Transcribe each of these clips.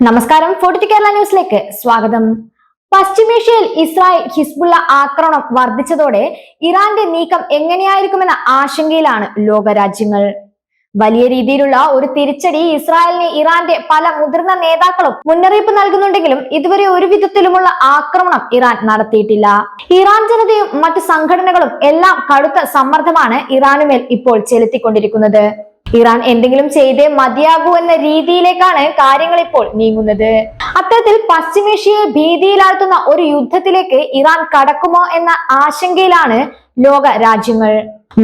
നമസ്കാരം. ഫോർട്ടി കേരള ന്യൂസിലേക്ക് സ്വാഗതം. പശ്ചിമേഷ്യയിൽ ഇസ്രായേൽ ഹിസ്ബുള്ള ആക്രമണം വർദ്ധിച്ചതോടെ ഇറാന്റെ നീക്കം എങ്ങനെയായിരിക്കുമെന്ന ആശങ്കയിലാണ് ലോകരാജ്യങ്ങൾ. വലിയ രീതിയിലുള്ള ഒരു തിരിച്ചടി ഇസ്രായേലിനെ ഇറാന്റെ പല മുതിർന്ന നേതാക്കളും മുന്നറിയിപ്പ് നൽകുന്നുണ്ടെങ്കിലും ഇതുവരെ ഒരു വിധത്തിലുമുള്ള ആക്രമണം ഇറാൻ നടത്തിയിട്ടില്ല. ഇറാൻ ജനതയും മറ്റു സംഘടനകളും എല്ലാം കടുത്ത സമ്മർദ്ദമാണ് ഇറാനുമേൽ ഇപ്പോൾ ചെലുത്തിക്കൊണ്ടിരിക്കുന്നത്. ഇറാൻ എന്തെങ്കിലും ചെയ്തേ മതിയാകൂ എന്ന രീതിയിലേക്കാണ് കാര്യങ്ങൾ ഇപ്പോൾ നീങ്ങുന്നത്. അത്തരത്തിൽ പശ്ചിമേഷ്യയെ ഭീതിയിലാഴ്ത്തുന്ന ഒരു യുദ്ധത്തിലേക്ക് ഇറാൻ കടക്കുമോ എന്ന ആശങ്കയിലാണ് ലോക രാജ്യങ്ങൾ.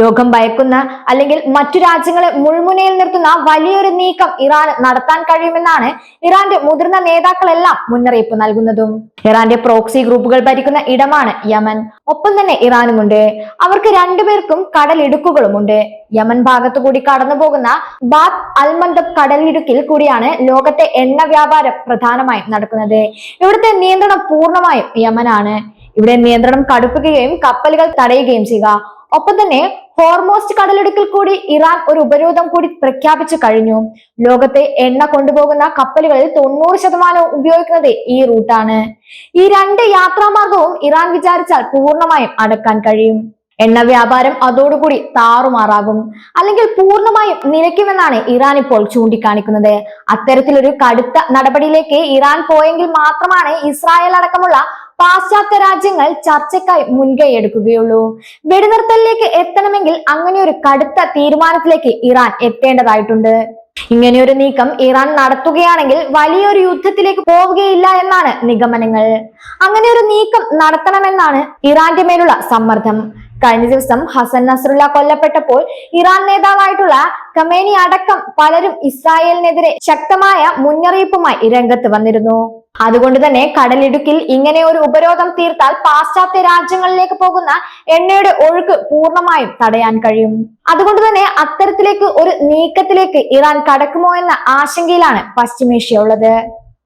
ലോകം ഭയക്കുന്ന അല്ലെങ്കിൽ മറ്റു രാജ്യങ്ങളെ മുൾമുനയിൽ നിർത്തുന്ന വലിയൊരു നീക്കം ഇറാൻ നടത്താൻ കഴിയുമെന്നാണ് ഇറാന്റെ മുതിർന്ന നേതാക്കളെല്ലാം മുന്നറിയിപ്പ് നൽകുന്നതും. ഇറാന്റെ പ്രോക്സി ഗ്രൂപ്പുകൾ ഭരിക്കുന്ന ഇടമാണ് യമൻ. ഒപ്പം തന്നെ ഇറാനുമുണ്ട്. അവർക്ക് രണ്ടുപേർക്കും കടലിടുക്കുകളുമുണ്ട്. യമൻ ഭാഗത്തു കൂടി കടന്നു പോകുന്ന ബാത്ത് അൽമന്ദബ് കടലിടുക്കിൽ കൂടിയാണ് ലോകത്തെ എണ്ണ വ്യാപാരം പ്രധാനമായും നടക്കുന്നത്. ഇവിടുത്തെ നിയന്ത്രണം പൂർണമായും യമനാണ്. ഇവിടെ നിയന്ത്രണം കടുപ്പിക്കുകയും കപ്പലുകൾ തടയുകയും ചെയ്യുക. ഒപ്പം തന്നെ ഹോർമോസ്റ്റ് കടലിടുക്കിൽ കൂടി ഇറാൻ ഒരു ഉപരോധം കൂടി പ്രഖ്യാപിച്ചു കഴിഞ്ഞു. ലോകത്തെ എണ്ണ കൊണ്ടുപോകുന്ന കപ്പലുകളിൽ തൊണ്ണൂറ് ശതമാനവും ഉപയോഗിക്കുന്നത് ഈ റൂട്ടാണ് ഈ രണ്ട് യാത്രാമാർഗവും ഇറാൻ വിചാരിച്ചാൽ പൂർണമായും അടക്കാൻ കഴിയും. എണ്ണ വ്യാപാരം അതോടുകൂടി താറുമാറാകും. അല്ലെങ്കിൽ പൂർണമായും നിലയ്ക്കുമെന്നാണ് ഇറാൻ ഇപ്പോൾ ചൂണ്ടിക്കാണിക്കുന്നത്. അത്തരത്തിലൊരു കടുത്ത നടപടിയിലേക്ക് ഇറാൻ പോയെങ്കിൽ മാത്രമാണ് ഇസ്രായേൽ അടക്കമുള്ള പാശ്ചാത്യ രാജ്യങ്ങൾ ചർച്ചയ്ക്കായി മുൻകൈ എടുക്കുകയുള്ളൂ. വെടിനിർത്തലിലേക്ക് എത്തണമെങ്കിൽ അങ്ങനെ ഒരു കടുത്ത തീരുമാനത്തിലേക്ക് ഇറാൻ എത്തേണ്ടതായിട്ടുണ്ട്. ഇങ്ങനെയൊരു നീക്കം ഇറാൻ നടത്തുകയാണെങ്കിൽ വലിയൊരു യുദ്ധത്തിലേക്ക് പോവുകയില്ല എന്നാണ് നിഗമനങ്ങൾ. അങ്ങനെ ഒരു നീക്കം നടത്തണമെന്നാണ് ഇറാന്റെ മേലുള്ള സമ്മർദ്ദം. കഴിഞ്ഞ ദിവസം ഹസൻ നസറുല്ല കൊല്ലപ്പെട്ടപ്പോൾ ഇറാൻ നേതാവായിട്ടുള്ള കമേനി അടക്കം പലരും ഇസ്രായേലിനെതിരെ ശക്തമായ മുന്നറിയിപ്പുമായി രംഗത്ത് വന്നിരുന്നു. അതുകൊണ്ട് തന്നെ കടലിടുക്കിൽ ഇങ്ങനെ ഒരു ഉപരോധം തീർത്താൽ പാശ്ചാത്യ രാജ്യങ്ങളിലേക്ക് പോകുന്ന എണ്ണയുടെ ഒഴുക്ക് പൂർണമായും തടയാൻ കഴിയും. അതുകൊണ്ട് തന്നെ അത്തരത്തിലേക്ക് ഒരു നീക്കത്തിലേക്ക് ഇറാൻ കടക്കുമോ എന്ന ആശങ്കയിലാണ് പശ്ചിമേഷ്യ ഉള്ളത്.